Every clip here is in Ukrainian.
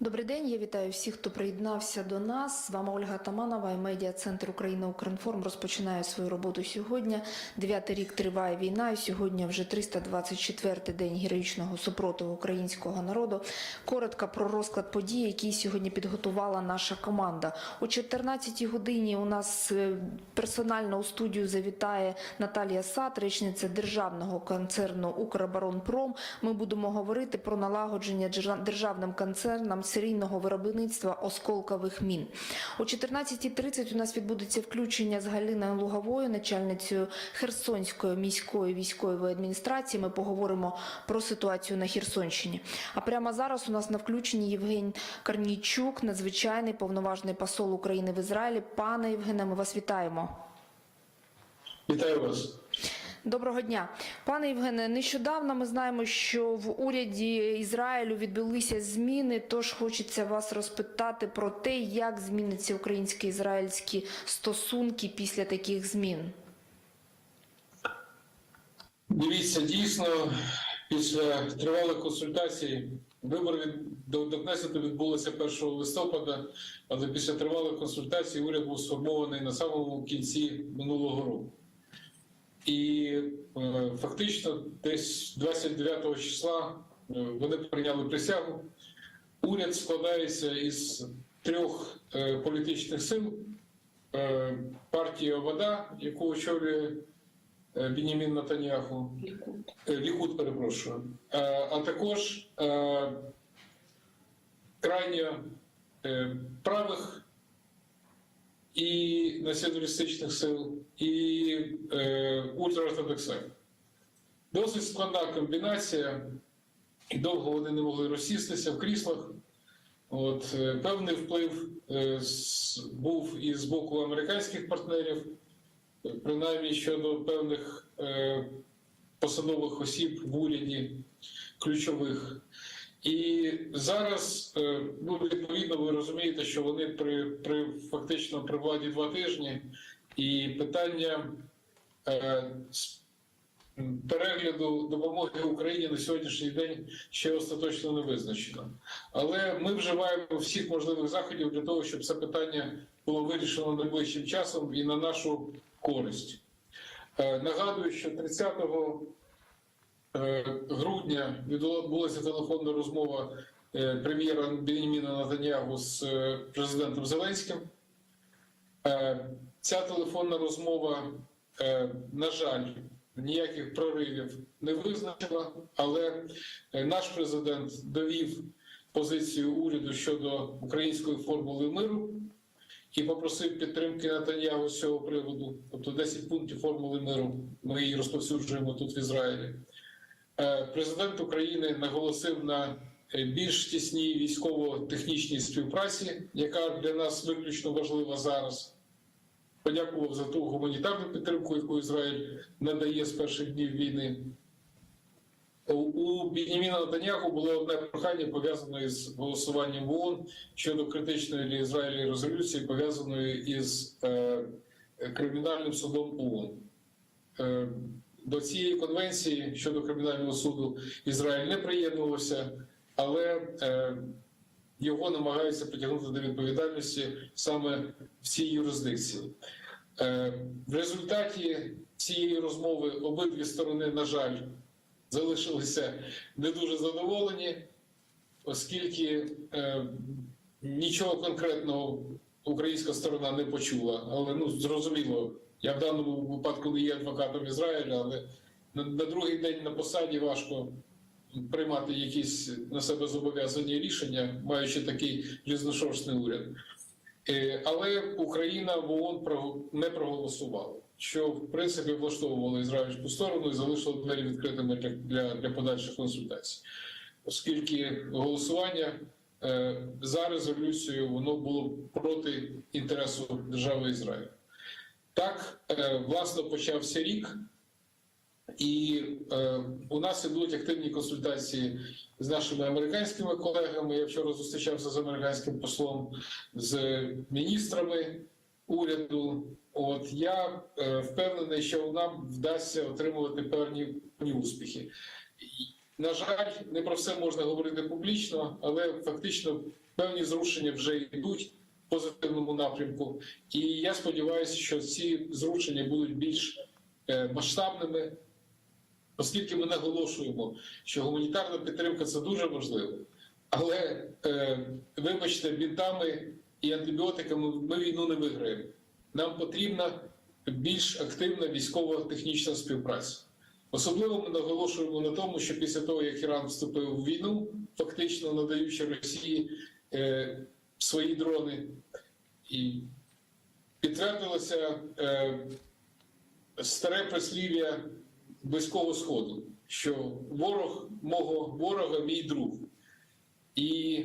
Добрий день, я вітаю всіх, хто приєднався до нас. З вами Ольга Таманова і медіа центр Україна Укрінформ розпочинає свою роботу сьогодні. Дев'ятий рік триває війна, і сьогодні вже 324-й день героїчного супротиву українського народу. Коротко про розклад подій, який сьогодні підготувала наша команда. О 14-й годині у нас е, персонально у студію завітає Наталія Сат, речниця державного концерну Укроборонпром. Ми будемо говорити про налагодження держа- державним концернам серійного виробництва осколкових мін. О 14.30 у нас відбудеться включення з Галиною Луговою, начальницею Херсонської міської військової адміністрації. Ми поговоримо про ситуацію на Херсонщині. А прямо зараз у нас на включенні Євген Карнійчук, надзвичайний повноважний посол України в Ізраїлі. Пане Євгене, ми вас вітаємо. Вітаю вас. Доброго дня, пане Євгене. Нещодавно ми знаємо, що в уряді Ізраїлю відбулися зміни. Тож хочеться вас розпитати про те, як зміняться українсько-ізраїльські стосунки після таких змін. Дивіться, дійсно, після тривалих консультацій вибори до, до Кнесету відбулися 1 листопада, але після тривалих консультацій уряд був сформований на самому кінці минулого року. І е, фактично, десь 29 числа е, вони прийняли присягу. Уряд складається із трьох е, політичних сил: партії Вода, яку очолює Бінімін Натаняху, Лікут, перепрошую, а також крайньо правих і націоналістичних сил, і е, ультраортодоксальних. Досить складна комбінація, і довго вони не могли розсістися в кріслах. От, е, певний вплив е, з- був і з боку американських партнерів, принаймні щодо певних е, посадових осіб в уряді ключових. І зараз, е, ну відповідно, ви розумієте, що вони при, при фактично при владі два тижні, і питання е, перегляду допомоги Україні на сьогоднішній день ще остаточно не визначено. Але ми вживаємо всіх можливих заходів для того, щоб це питання було вирішено найближчим часом і на нашу користь. Е, Нагадую, що 30 е, грудня відбулася телефонна розмова е, прем'єра Беніміна Натаньягу з е, президентом Зеленським. Е, Ця телефонна розмова, е, на жаль, ніяких проривів не визначила, але е, наш президент довів позицію уряду щодо української формули миру і попросив підтримки Натаньягу з цього приводу. Тобто 10 пунктів формули миру. Ми її розповсюджуємо тут в Ізраїлі. Е, Президент України наголосив на е, більш тісній військово-технічній співпраці, яка для нас виключно важлива зараз. Подякував за ту гуманітарну підтримку, яку Ізраїль надає з перших днів війни. У- Бініміна Натаняху було одне прохання пов'язане із голосуванням в ООН щодо критичної для Ізраїля резолюції, пов'язаної із е, кримінальним судом ООН. Е, до цієї конвенції щодо кримінального суду Ізраїль не приєднувався, але е, його намагаються притягнути до відповідальності саме в цій юрисдикції. Е, в результаті цієї розмови обидві сторони, на жаль, залишилися не дуже задоволені, оскільки е, нічого конкретного українська сторона не почула. Але ну зрозуміло, я в даному випадку не є адвокатом Ізраїля, але на, на другий день на посаді важко приймати якісь на себе зобов'язані рішення, маючи такий різношорстний уряд. Е, Але Україна в ООН не проголосувала, що в принципі влаштовувало ізраїльську сторону і залишило двері відкритими для, для, для подальших консультацій, оскільки голосування е, за резолюцію воно було проти інтересу держави Ізраїль. Так, е, власне, почався рік, і е, у нас ідуть активні консультації з нашими американськими колегами. Я вчора зустрічався з американським послом, з міністрами уряду. От я е, впевнений, що нам вдасться отримувати певні, успіхи. На жаль, не про все можна говорити публічно, але фактично певні зрушення вже йдуть позитивному напрямку. І я сподіваюся, що ці зрушення будуть більш е, масштабними, оскільки ми наголошуємо, що гуманітарна підтримка це дуже важливо. Але, е, вибачте, бінтами і антибіотиками ми війну не виграємо. Нам потрібна більш активна військово-технічна співпраця. Особливо ми наголошуємо на тому, що після того, як Іран вступив в війну, фактично надаючи Росії е, свої дрони, і підтвердилося е, старе прислів'я Близького Сходу, що ворог мого ворога мій друг. І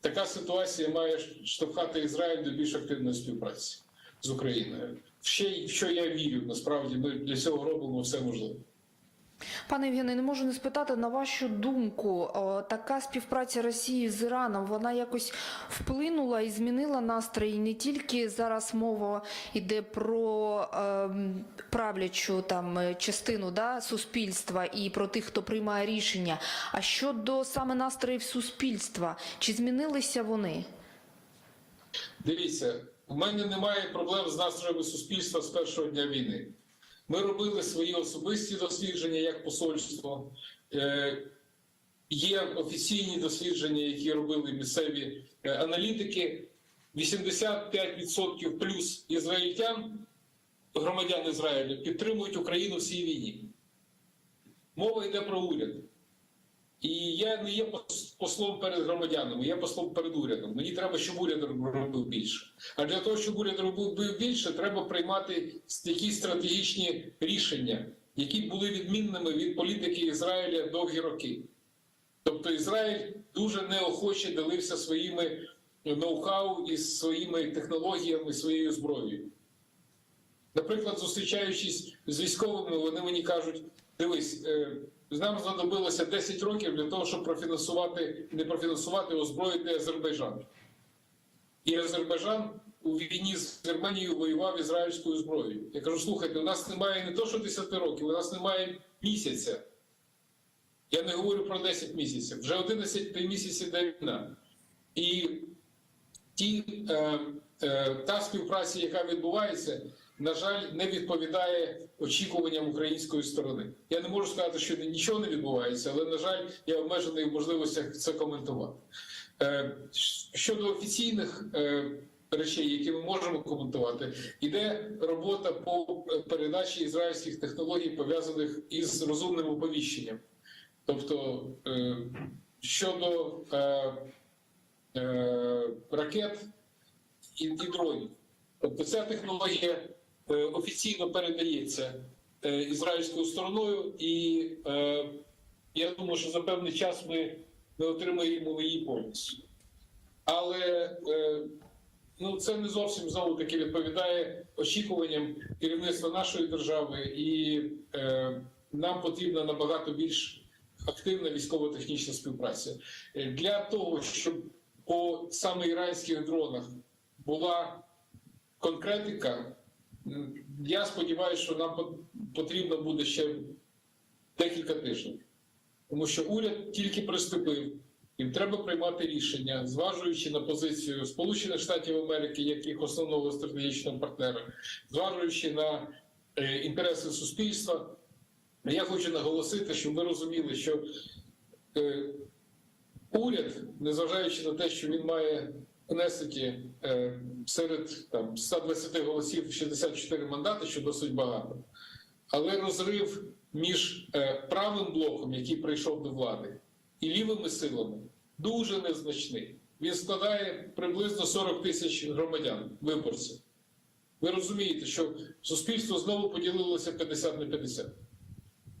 така ситуація має штовхати Ізраїль до більш активної співпраці з Україною. Ще й що я вірю, насправді ми для цього робимо все можливе. Пане Євгене, не можу не спитати на вашу думку, така співпраця Росії з Іраном, вона якось вплинула і змінила настрої. Не тільки зараз мова йде про ем, правлячу там е, частину да, суспільства і про тих, хто приймає рішення. А щодо саме настроїв суспільства, чи змінилися вони? Дивіться, в мене немає проблем з настроями суспільства з першого дня війни. Ми робили свої особисті дослідження як посольство. Е, Є офіційні дослідження, які робили місцеві е, аналітики. 85% плюс ізраїльтян, громадян Ізраїлю, підтримують Україну в цій війні. Мова йде про уряд. І я не є послом перед громадянами, я послом перед урядом. Мені треба, щоб уряд робив більше. А для того, щоб уряд робив більше, треба приймати якісь стратегічні рішення, які були відмінними від політики Ізраїля довгі роки. Тобто Ізраїль дуже неохоче делився своїми ноу-хау і своїми технологіями, своєю зброєю. Наприклад, зустрічаючись з військовими, вони мені кажуть: дивись, е, нам знадобилося 10 років для того, щоб профінансувати, не профінансувати, озброїти Азербайджан. І Азербайджан у війні з Вірменією воював ізраїльською зброєю. Я кажу: слухайте, у нас немає не то, що 10 років, у нас немає місяця. Я не говорю про 10 місяців, вже 11 місяців де війна. І ті, е, та співпраця, яка відбувається, на жаль, не відповідає очікуванням української сторони. Я не можу сказати, що нічого не відбувається, але на жаль, я обмежений в можливостях це коментувати. Е, щодо офіційних е, речей, які ми можемо коментувати, іде робота по передачі ізраїльських технологій пов'язаних із розумним оповіщенням. Тобто е, щодо е, е, ракет і, і. Тобто ця технологія е, офіційно передається е, ізраїльською стороною, і е, я думаю, що за певний час ми, ми отримаємо її повністю. Але ну, це не зовсім знову таки відповідає очікуванням керівництва нашої держави, і нам потрібна набагато більш активна військово-технічна співпраця для того, щоб по саме іранських дронах була конкретика. Я сподіваюся, що нам потрібно буде ще декілька тижнів, тому що уряд тільки приступив. Їм треба приймати рішення, зважуючи на позицію Сполучених Штатів Америки як їх основного стратегічного партнера, зважуючи на е, інтереси суспільства. Я хочу наголосити, щоб ви розуміли, що е, уряд, незважаючи на те, що він має внести е, серед там 120 голосів 64 мандати, що досить багато, але розрив між е, правим блоком, який прийшов до влади, і лівими силами дуже незначний. Він складає приблизно 40 тисяч громадян, виборців. Ви розумієте, що суспільство знову поділилося 50 на 50.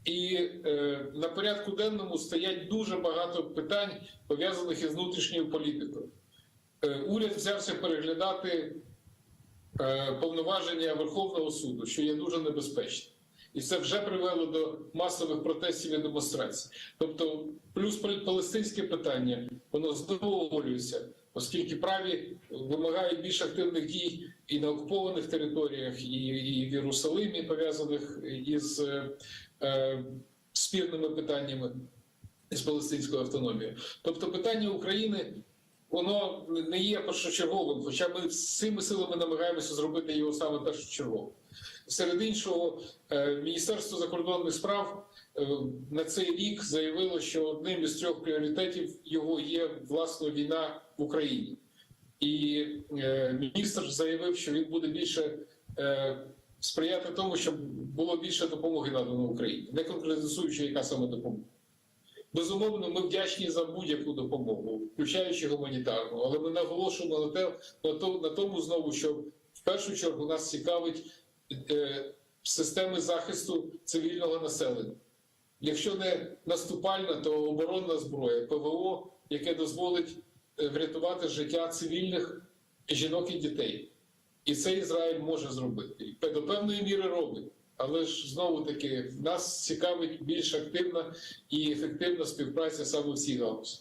І е, на порядку денному стоять дуже багато питань, пов'язаних із внутрішньою політикою. Е, уряд взявся переглядати е, повноваження Верховного суду, що є дуже небезпечно. І це вже привело до масових протестів і демонстрацій. Тобто, плюс пал- палестинське питання, воно знову оскільки праві вимагають більш активних дій і на окупованих територіях, і, і в Єрусалимі, пов'язаних із е, е, спірними питаннями з палестинською автономією. Тобто, питання України воно не є першочерговим, хоча ми всіми силами намагаємося зробити його саме першочерговим. Серед іншого, е, Міністерство закордонних справ е, на цей рік заявило, що одним із трьох пріоритетів його є власне війна в Україні. І е, міністр заявив, що він буде більше сприяти тому, щоб було більше допомоги надано Україні, не конкретизуючи, яка саме допомога. Безумовно, ми вдячні за будь-яку допомогу, включаючи гуманітарну, але ми наголошуємо на те, на, то, на тому знову, що в першу чергу нас цікавить е, системи захисту цивільного населення. Якщо не наступальна, то оборонна зброя, ПВО, яке дозволить е, врятувати життя цивільних жінок і дітей. І це Ізраїль може зробити. До певної міри робить. Але ж знову таки нас цікавить більш активна і ефективна співпраця саме в цій галузі.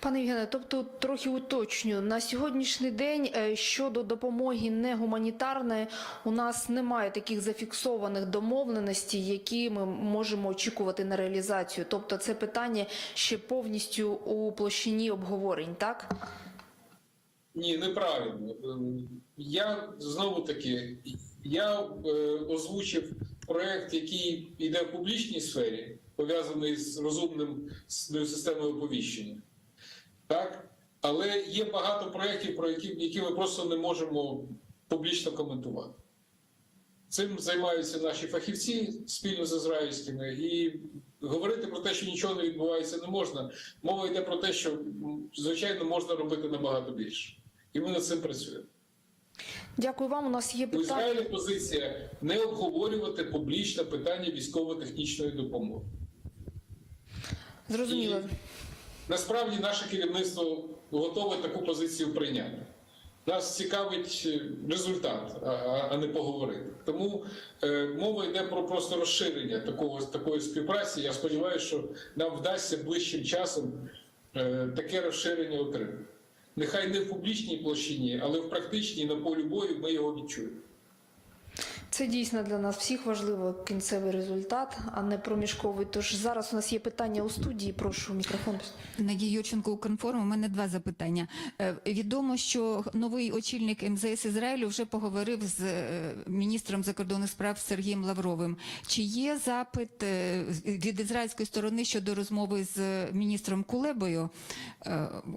Пане Євгене, тобто трохи уточню на сьогоднішній день е, щодо допомоги не гуманітарної, у нас немає таких зафіксованих домовленостей, які ми можемо очікувати на реалізацію. Тобто, це питання ще повністю у площині обговорень, так? Ні, неправильно. Я знову таки я е, озвучив проект, який йде в публічній сфері, пов'язаний з розумним системою оповіщення. Так? Але є багато проєктів, про які, які ми просто не можемо публічно коментувати. Цим займаються наші фахівці спільно з ізраїльськими, і говорити про те, що нічого не відбувається, не можна. Мова йде про те, що звичайно можна робити набагато більше. І ми над цим працюємо. Дякую вам. У нас є У питання. Ізраїлі позиція не обговорювати публічно питання військово-технічної допомоги. Зрозуміло. І насправді наше керівництво готове таку позицію прийняти. Нас цікавить е, результат, а не поговорити. Тому е, мова йде про просто розширення такого, такої співпраці. Я сподіваюся, що нам вдасться ближчим часом е, таке розширення отримати. Нехай не в публічній площині, але в практичній на полі бою ми його відчуємо. Це дійсно для нас всіх важливо кінцевий результат, а не проміжковий. Тож зараз у нас є питання у студії. Прошу мікрофон. Надія Юрченко, Укрінформ. У мене два запитання. Е, Відомо, що новий очільник МЗС Ізраїлю вже поговорив з е, міністром закордонних справ Сергієм Лавровим. Чи є запит е, від ізраїльської сторони щодо розмови з міністром Кулебою?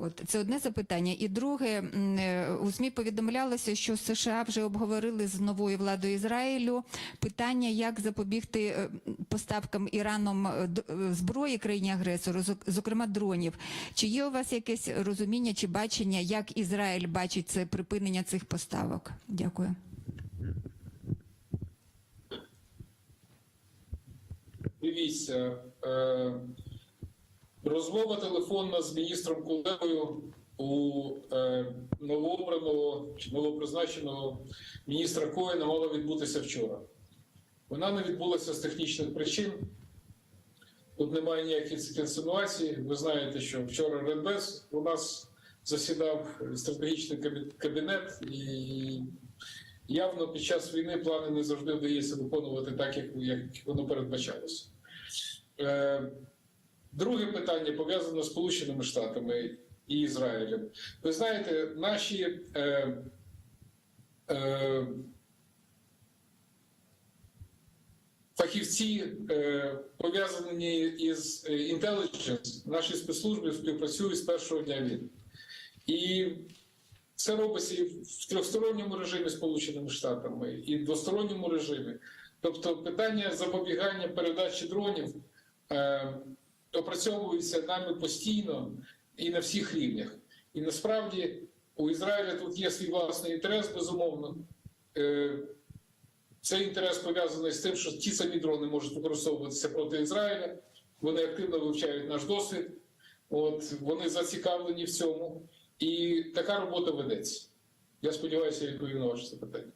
От це одне запитання. І друге, у ЗМІ повідомлялося, що США вже обговорили з новою владою Ізраїлю питання, як запобігти е, поставкам Іраном е, е, зброї країні агресору, зок- зокрема дронів. Чи є у вас якесь розуміння чи бачення, як Ізраїль бачить це припинення цих поставок? Дякую. Дивіться, розмова телефонна з міністром Кулебою у е, новообраного чи новопризначеного міністра Коїна мала відбутися вчора. Вона не відбулася з технічних причин. Тут немає ніяких інсинуацій. Ви знаєте, що вчора Радбез у нас засідав стратегічний кабінет, і явно під час війни плани не завжди вдається виконувати так, як, як воно передбачалося. Е, Друге питання пов'язане з Сполученими Штатами і Ізраїлем. Ви знаєте, наші е, е, фахівці, е, пов'язані із е, intelligence, наші спецслужби співпрацюють з першого дня війни. І це робиться і в трьохсторонньому режимі Сполученими Штатами, і в двосторонньому режимі. Тобто питання запобігання передачі дронів е, опрацьовується нами постійно і на всіх рівнях. І насправді у Ізраїля тут є свій власний інтерес, безумовно. Е, цей інтерес пов'язаний з тим, що ті самі дрони можуть використовуватися проти Ізраїля. Вони активно вивчають наш досвід, от вони зацікавлені в цьому, і така робота ведеться. Я сподіваюся, я відповів на ваше запитання.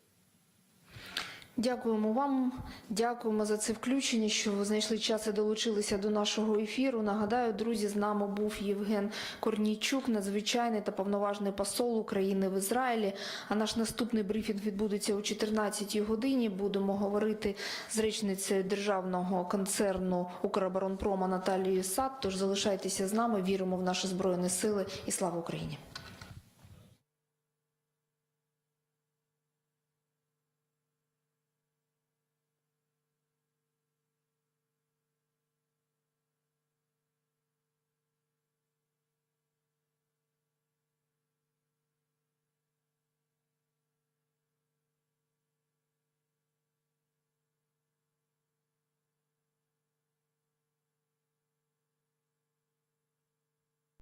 Дякуємо вам, дякуємо за це включення, що ви знайшли час і долучилися до нашого ефіру. Нагадаю, друзі, з нами був Євген Корнійчук, надзвичайний та повноважний посол України в Ізраїлі. А наш наступний брифінг відбудеться о 14 годині. Будемо говорити з речницею державного концерну Укроборонпрома Наталією Сад. Тож залишайтеся з нами, віримо в наші збройні сили і слава Україні.